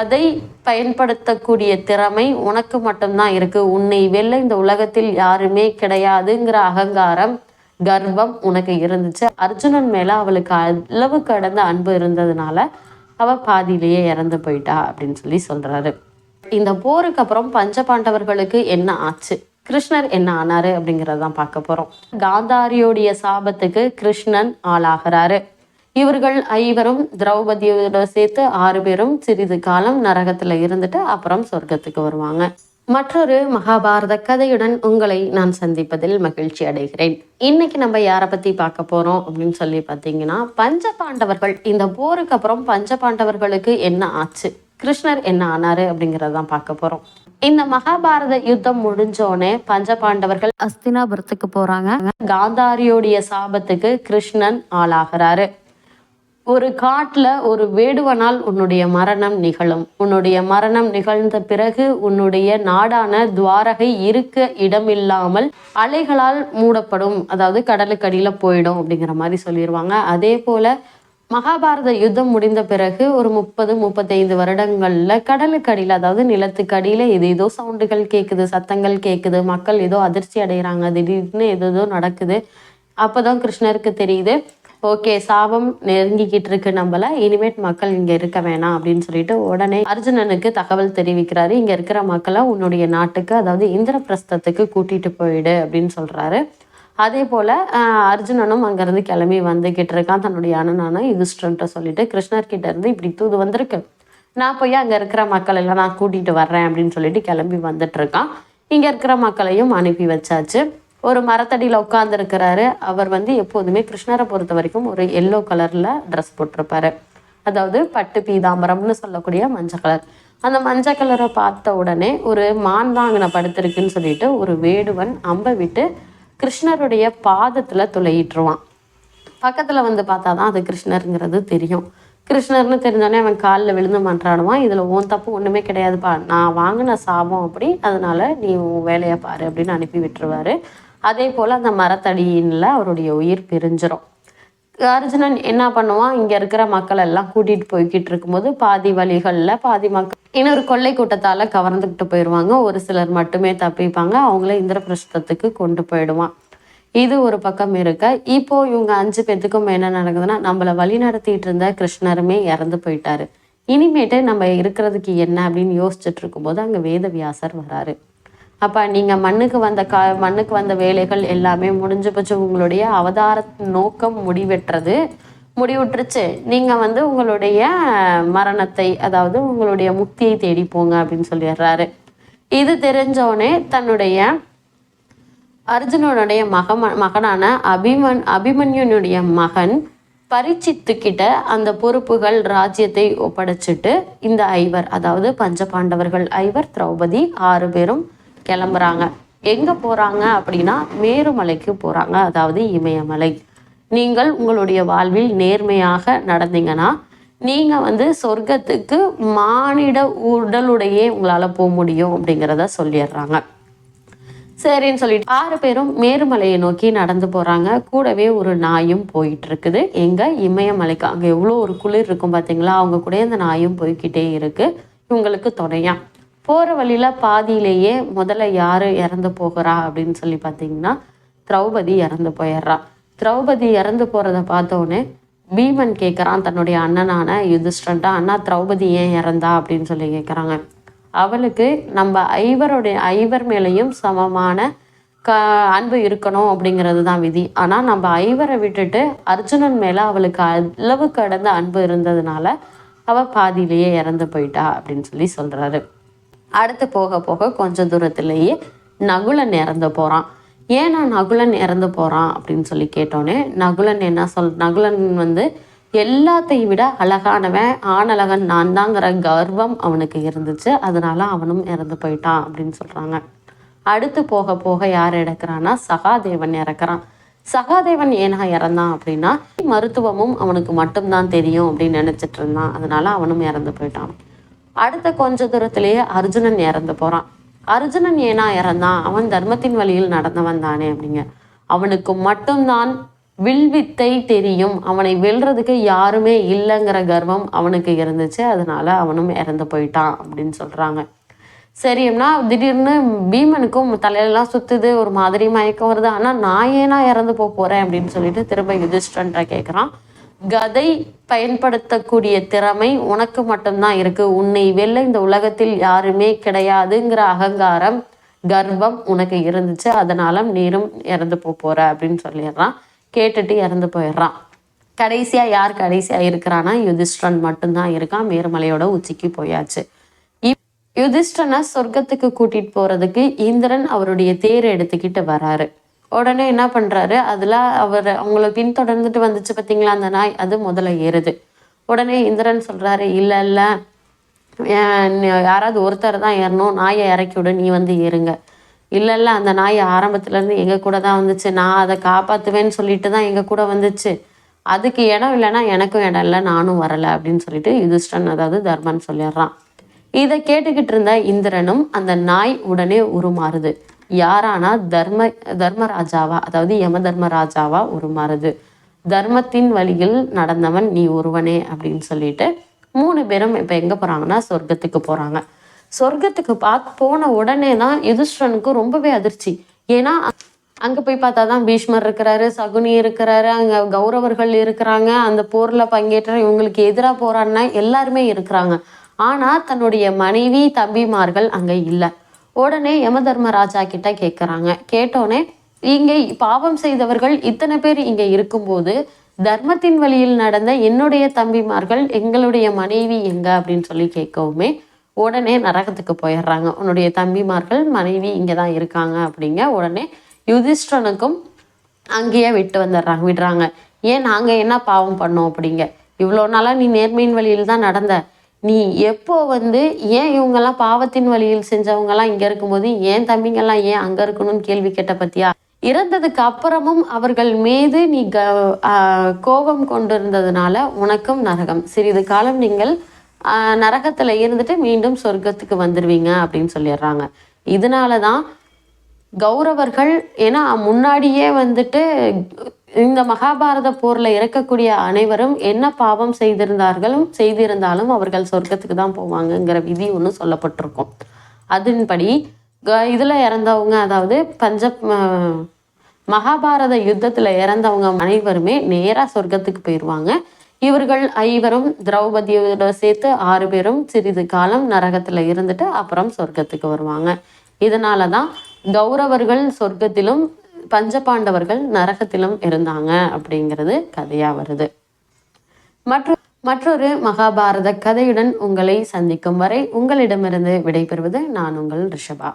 அதை பயன்படுத்தக்கூடிய திறமை உனக்கு மட்டும்தான் இருக்கு. உன்னை வெல்ல இந்த உலகத்தில் யாருமே கிடையாதுங்கிற அகங்காரம் கர்வம் உனக்கு இருந்துச்சு. அர்ஜுனன் மேல அவளுக்கு அளவு கடந்த அன்பு இருந்ததுனால அவ பாதியிலேயே இறந்து போயிட்டா அப்படின்னு சொல்லி சொல்றாரு. இந்த போருக்கு அப்புறம் பஞ்ச பாண்டவர்களுக்கு என்ன ஆச்சு? கிருஷ்ணர் என்ன ஆனாரு அப்படிங்கறதான் பார்க்க போறோம். காந்தாரியோடைய சாபத்துக்கு கிருஷ்ணன் ஆளாகிறாரு. இவர்கள் ஐவரும் திரௌபதியோட சேர்த்து ஆறு பேரும் சிறிது காலம் நரகத்துல இருந்துட்டு அப்புறம் சொர்க்கத்துக்கு வருவாங்க. மற்றொரு மகாபாரத கதையுடன் உங்களை நான் சந்திப்பதில் மகிழ்ச்சி அடைகிறேன். இன்னைக்கு நம்ம யாரை பத்தி பார்க்க போறோம் அப்படின்னு சொல்லி பார்த்தீங்கன்னா பஞ்ச பாண்டவர்கள் இந்த போருக்கு அப்புறம் பஞ்ச பாண்டவர்களுக்கு என்ன ஆச்சு? கிருஷ்ணர் என்ன ஆனாரு அப்படிங்கறதான் பார்க்க போறோம். இந்த மகாபாரத யுத்தம் முடிஞ்சோடனே பஞ்ச பாண்டவர்கள் அஸ்தினாபுரத்துக்கு போறாங்க. காந்தாரியோடைய சாபத்துக்கு கிருஷ்ணன் ஆளாகிறாரு. ஒரு காட்டில் ஒரு வேடுவனால் உன்னுடைய மரணம் நிகழும். உன்னுடைய மரணம் நிகழ்ந்த பிறகு உன்னுடைய நாடான துவாரகை இருக்க இடமில்லாமல் அலைகளால் மூடப்படும். அதாவது கடலுக்கடியில் போயிடும் அப்படிங்கிற மாதிரி சொல்லிடுவாங்க அதே போல் மகாபாரத யுத்தம் முடிந்த பிறகு ஒரு முப்பது முப்பத்தைந்து வருடங்களில் கடலுக்கடியில் அதாவது நிலத்துக்கடியில இது ஏதோ சவுண்டுகள் கேட்குது சத்தங்கள் கேட்குது மக்கள் ஏதோ அதிர்ச்சி அடைகிறாங்க திடீர்னு ஏதோ ஏதோ நடக்குது. அப்பதான் கிருஷ்ணருக்கு தெரியுது ஓகே சாபம் நெருங்கிக்கிட்டு இருக்கு நம்மள. இனிமேட் மக்கள் இங்க இருக்க வேணாம் அப்படின்னு சொல்லிட்டு உடனே அர்ஜுனனுக்கு தகவல் தெரிவிக்கிறாரு. இங்க இருக்கிற மக்களை உன்னுடைய நாட்டுக்கு அதாவது இந்திரபிரஸ்தத்துக்கு கூட்டிட்டு போயிடு அப்படின்னு சொல்றாரு. அதே போல அர்ஜுனனும் அங்கேருந்து கிளம்பி வந்துகிட்டு இருக்கான். தன்னுடைய அண்ணனான யுதிஷ்டன்ட்ட சொல்லிட்டு கிருஷ்ணர் கிட்ட இருந்து இப்படி தூது வந்திருக்கு. நான் போய் அங்கே இருக்கிற மக்கள் எல்லாம் நான் கூட்டிட்டு வர்றேன் அப்படின்னு சொல்லிட்டு கிளம்பி வந்துட்டு இருக்கான். இங்கே இருக்கிற மக்களையும் அனுப்பி வச்சாச்சு. ஒரு மரத்தடியில உட்கார்ந்து இருக்கிறாரு அவர் வந்து எப்போதுமே கிருஷ்ணரை பொறுத்த வரைக்கும் ஒரு எல்லோ கலர்ல ட்ரெஸ் போட்டிருப்பாரு. அதாவது பட்டு பீதாம்பரம்னு சொல்லக்கூடிய மஞ்சள் கலர் அந்த மஞ்சள் கலரை பார்த்த உடனே ஒரு மான் வாங்கின படுத்திருக்குன்னு சொல்லிட்டு ஒரு வேடுவன் அம்பை விட்டு கிருஷ்ணருடைய பாதத்துல துளையிட்டுருவான். பக்கத்துல வந்து பார்த்தா தான் அது கிருஷ்ணருங்கிறது தெரியும். கிருஷ்ணர்னு தெரிஞ்சோடனே அவன் காலில் விழுந்து மன்றாடுவான். இதுல உன் தப்பு ஒண்ணுமே கிடையாதுப்பா. நான் வாங்கின சாபம் அப்படி. அதனால நீ உன் வேலையை பாரு அப்படின்னு அனுப்பி விட்டுருவாரு. அதே போல அந்த மரத்தடியின்ல அவருடைய உயிர் பிரிஞ்சிரும். அர்ஜுனன் என்ன பண்ணுவான்? இங்க இருக்கிற மக்கள் எல்லாம் கூட்டிட்டு போய்கிட்டு இருக்கும்போது பாதி வழிகள்ல பாதி மக்கள் இன்னொரு கொள்ளை கூட்டத்தால கவர்ந்துக்கிட்டு போயிடுவாங்க ஒரு சிலர் மட்டுமே தப்பிப்பாங்க. அவங்கள இந்திரபிரஸ்தத்துக்கு கொண்டு போயிடுவான். இது ஒரு பக்கம் இருக்க. இப்போ இவங்க அஞ்சு பேத்துக்கும் என்ன நடக்குதுன்னா நம்மள வழி நடத்திட்டு இருந்த கிருஷ்ணருமே இறந்து போயிட்டாரு. இனிமேட்டு நம்ம இருக்கிறதுக்கு என்ன அப்படின்னு யோசிச்சுட்டு இருக்கும்போது அங்க வேதவியாசர் வராரு. அப்ப நீங்க மண்ணுக்கு வந்த கா மண்ணுக்கு வந்த வேலைகள் எல்லாமே முடிஞ்சு போச்சு உங்களுடைய அவதார நோக்கம் முடிவெற்றது. முடிவுற்றுச்சு. நீங்க வந்து உங்களுடைய மரணத்தை அதாவது உங்களுடைய முக்தியை தேடி போங்க அப்படின்னு சொல்லிடுறாரு. இது தெரிஞ்சோடனே தன்னுடைய அர்ஜுனனுடைய மகம மகனான அபிமன் அபிமன்யுனுடைய மகன் பரிச்சித்துக்கிட்ட அந்த பொறுப்புகள் ராஜ்யத்தை ஒப்படைச்சிட்டு இந்த ஐவர் அதாவது பஞ்ச பாண்டவர்கள் ஐவர் திரௌபதி ஆறு பேரும் கிளம்புறாங்க. எங்க போறாங்க அப்படின்னா மேருமலைக்கு போறாங்க. அதாவது இமயமலை. நீங்கள் உங்களுடைய வாழ்வில் நேர்மையாக நடந்தீங்கன்னா நீங்க வந்து சொர்க்கத்துக்கு மானிட உடலுடையே உங்களால போக முடியும் அப்படிங்கிறத சொல்லிடுறாங்க. சரின்னு சொல்லிட்டு ஆறு பேரும் மேருமலையை நோக்கி நடந்து போறாங்க. கூடவே ஒரு நாயும் போயிட்டு இருக்குது எங்க? இமயமலைக்கு. அங்க எவ்வளோ ஒரு குளிர் இருக்கும் பாத்தீங்களா? அவங்க கூட இந்த நாயும் போய்க்கிட்டே இருக்கு. இவங்களுக்கு துணையா. போகிற வழியில் பாதியிலேயே முதல்ல யார் இறந்து போகிறா அப்படின்னு சொல்லி பார்த்தீங்கன்னா திரௌபதி இறந்து போயிடுறா. திரௌபதி இறந்து போகிறத பார்த்தோன்னே பீமன் கேட்குறான் தன்னுடைய அண்ணனான யுதிஷ்டன்ட்டா அண்ணா திரௌபதி ஏன் இறந்தா? அப்படின்னு சொல்லி கேட்குறாங்க அவளுக்கு நம்ம ஐவருடைய ஐவர் மேலேயும் சமமான க அன்பு இருக்கணும் அப்படிங்கிறது தான் விதி. ஆனால் நம்ம ஐவரை விட்டுட்டு அர்ஜுனன் மேலே அவளுக்கு அளவு கடந்த அன்பு இருந்ததுனால அவள் பாதியிலேயே இறந்து போயிட்டா அப்படின்னு சொல்லி சொல்கிறாரு அடுத்து போக போக கொஞ்ச தூரத்துலேயே நகுலன் இறந்து போகிறான் ஏன் நான் நகுலன் இறந்து போகிறான் அப்படின்னு சொல்லி கேட்டோன்னே நகுலன் என்ன சொல் நகுலன் வந்து எல்லாத்தையும் விட அழகானவன் ஆணழகன் நான் தாங்கிற கர்வம் அவனுக்கு இருந்துச்சு. அதனால அவனும் இறந்து போயிட்டான் அப்படின்னு சொல்றாங்க. அடுத்து போக போக யார் இறக்குறான்னா சகாதேவன் இறக்குறான். சகாதேவன் ஏனா இறந்தான் அப்படின்னா மருத்துவமும் அவனுக்கு மட்டும்தான் தெரியும் அப்படின்னு நினைச்சிட்டு இருந்தான். அதனால அவனும் இறந்து போயிட்டான். அடுத்த கொஞ்ச தூரத்திலேயே அர்ஜுனன் இறந்து போகிறான் அர்ஜுனன் ஏனா இறந்தான்? அவன் தர்மத்தின் வழியில் நடந்தவன் தானே அப்படிங்க. அவனுக்கு மட்டும்தான் வில்வித்தை தெரியும். அவனை வெல்றதுக்கு யாருமே இல்லைங்கிற கர்வம் அவனுக்கு இருந்துச்சு. அதனால அவனும் இறந்து போயிட்டான் அப்படின்னு சொல்கிறாங்க சரிம்னா திடீர்னு பீமனுக்கும் தலையெல்லாம் சுத்துது ஒரு மாதிரி மயக்கம் வருது. ஆனால் நான் ஏன்னா இறந்து போக போறேன் அப்படின்னு சொல்லிட்டு திரும்ப யுதிஷ்டன்ற கேட்குறான் கதை பயன்படுத்தக்கூடிய திறமை உனக்கு மட்டும்தான் இருக்கு. உன்னை வெல்ல இந்த உலகத்தில் யாருமே கிடையாதுங்கிற அகங்காரம் கர்வம் உனக்கு இருந்துச்சு. அதனால நீரும் இறந்து போ போற அப்படின்னு சொல்லிடுறான். கேட்டுட்டு இறந்து போயிடுறான். கடைசியா யார் கடைசியா இருக்கிறான்னா யுதிஷ்டன் மட்டும்தான் இருக்கான். மேருமலையோட உச்சிக்கு போயாச்சு. இப்- யுதிஷ்டனை சொர்க்கத்துக்கு கூட்டிட்டு போறதுக்கு இந்திரன் அவருடைய தேர் எடுத்துக்கிட்டு வராரு. உடனே என்ன பண்ணுறாரு அதில் அவர் அவங்கள பின்தொடர்ந்துட்டு வந்துச்சு பார்த்தீங்களா அந்த நாய் அது முதல்ல ஏறுது. உடனே இந்திரன் சொல்கிறாரு இல்லை இல்லை. யாராவது ஒருத்தர் தான் ஏறணும். நாயை இறக்கி விடு நீ வந்து ஏறுங்க. இல்லை இல்லை. அந்த நாய் ஆரம்பத்துலேருந்து இருந்து கூட தான் வந்துச்சு. நான் அதை காப்பாற்றுவேன்னு சொல்லிட்டு தான் எங்கள் கூட வந்துச்சு. அதுக்கு இடம் இல்லைன்னா எனக்கும் இடம் இல்லை நானும் வரலை அப்படின்னு சொல்லிட்டு யுதிஷ்டன் அதாவது தர்மன் சொல்லிடுறான். இதை கேட்டுக்கிட்டு இருந்த இந்திரனும் அந்த நாய் உடனே உருமாறுது. யாரானா தர்ம தர்மராஜாவா அதாவது யம தர்மராஜாவா உருமாறுது. தர்மத்தின் வழியில் நடந்தவன் நீ ஒருவனே அப்படின்னு சொல்லிட்டு மூணு பேரும் இப்ப எங்க போறாங்கன்னா சொர்க்கத்துக்கு போறாங்க. சொர்க்கத்துக்கு பார்த்து போன உடனே தான் யுதிஷ்டனுக்கு ரொம்பவே அதிர்ச்சி. ஏன்னா அங்க போய் பார்த்தா தான் பீஷ்மர் இருக்கிறாரு சகுனி இருக்கிறாரு அங்க கௌரவர்கள் இருக்கிறாங்க அந்த போர்ல பங்கேற்ற இவங்களுக்கு எதிராக போராடினா எல்லாருமே இருக்கிறாங்க. ஆனா தன்னுடைய மனைவி தம்பிமார்கள் அங்க இல்லை. உடனே யமதர்மராஜா கிட்ட கேட்குறாங்க கேட்டோடனே இங்கே பாவம் செய்தவர்கள் இத்தனை பேர் இங்கே இருக்கும்போது தர்மத்தின் வழியில் நடந்த என்னுடைய தம்பிமார்கள் எங்களுடைய மனைவி எங்க? அப்படின்னு சொல்லி கேட்கவுமே உடனே நரகத்துக்கு போயிடுறாங்க. உன்னுடைய தம்பிமார்கள் மனைவி இங்கே தான் இருக்காங்க அப்படிங்க உடனே யுதிஷ்டனுக்கும் அங்கேயே விட்டு வந்துடுறாங்க விடுறாங்க. ஏன் நாங்கள் என்ன பாவம் பண்ணோம்? அப்படிங்க. இவ்வளோ நாளாக நீ நேர்மையின் வழியில் தான் நடந்த. நீ எப்போ வந்து ஏன் இவங்கெல்லாம் பாவத்தின் வழியில் செஞ்சவங்கெல்லாம் இங்கே இருக்கும்போது ஏன் தம்பிங்கெல்லாம் ஏன் அங்கே இருக்கணும்னு கேள்வி கேட்ட பத்தியா? இறந்ததுக்கு அப்புறமும் அவர்கள் மீது நீ க கோபம் கொண்டிருந்ததுனால உனக்கும் நரகம். சிறிது காலம் நீங்கள் நரகத்தில் இருந்துட்டு மீண்டும் சொர்க்கத்துக்கு வந்துடுவீங்க அப்படின்னு சொல்லிடுறாங்க. இதனால தான் கௌரவர்கள் ஏன்னா முன்னாடியே வந்துட்டு இந்த மகாபாரத போர்ல இறக்கக்கூடிய அனைவரும் என்ன பாவம் செய்திருந்தார்களும் செய்திருந்தாலும் அவர்கள் சொர்க்கத்துக்கு தான் போவாங்கங்கிற விதி ஒன்று சொல்லப்பட்டிருக்கும். அதன்படி க- இதுல இறந்தவங்க அதாவது பஞ்ச மகாபாரத யுத்தத்துல இறந்தவங்க அனைவருமே நேராக சொர்க்கத்துக்கு போயிடுவாங்க இவர்கள் ஐவரும் திரௌபதியோட சேர்த்து ஆறு பேரும் சிறிது காலம் நரகத்துல இருந்துட்டு அப்புறம் சொர்க்கத்துக்கு வருவாங்க. இதனால தான் கௌரவர்கள் சொர்க்கத்திலும் பஞ்சபாண்டவர்கள் நரகத்திலும் இருந்தாங்க அப்படிங்கிறது கதையா வருது. மற்றும் மற்றொரு மகாபாரத கதையுடன் உங்களை சந்திக்கும் வரை உங்களிடமிருந்து விடைபெறுவது நான் உங்கள் ரிஷபா.